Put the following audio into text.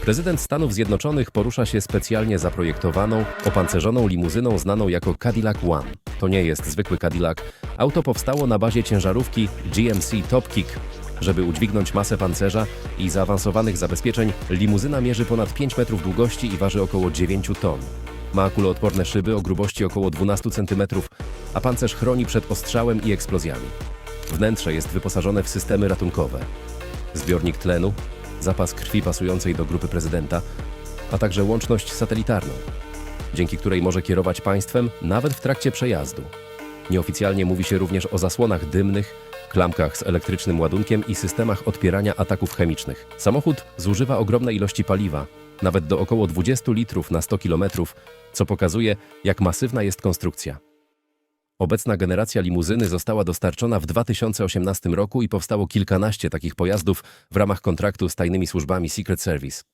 Prezydent Stanów Zjednoczonych porusza się specjalnie zaprojektowaną, opancerzoną limuzyną znaną jako Cadillac One. To nie jest zwykły Cadillac. Auto powstało na bazie ciężarówki GMC Top Kick. Żeby udźwignąć masę pancerza i zaawansowanych zabezpieczeń, limuzyna mierzy ponad 5 metrów długości i waży około 9 ton. Ma kuloodporne szyby o grubości około 12 cm, a pancerz chroni przed ostrzałem i eksplozjami. Wnętrze jest wyposażone w systemy ratunkowe. Zbiornik tlenu, zapas krwi pasującej do grupy prezydenta, a także łączność satelitarną, dzięki której może kierować państwem nawet w trakcie przejazdu. Nieoficjalnie mówi się również o zasłonach dymnych, klamkach z elektrycznym ładunkiem i systemach odpierania ataków chemicznych. Samochód zużywa ogromne ilości paliwa, nawet do około 20 litrów na 100 km, co pokazuje, jak masywna jest konstrukcja. Obecna generacja limuzyny została dostarczona w 2018 roku i powstało kilkanaście takich pojazdów w ramach kontraktu z tajnymi służbami Secret Service.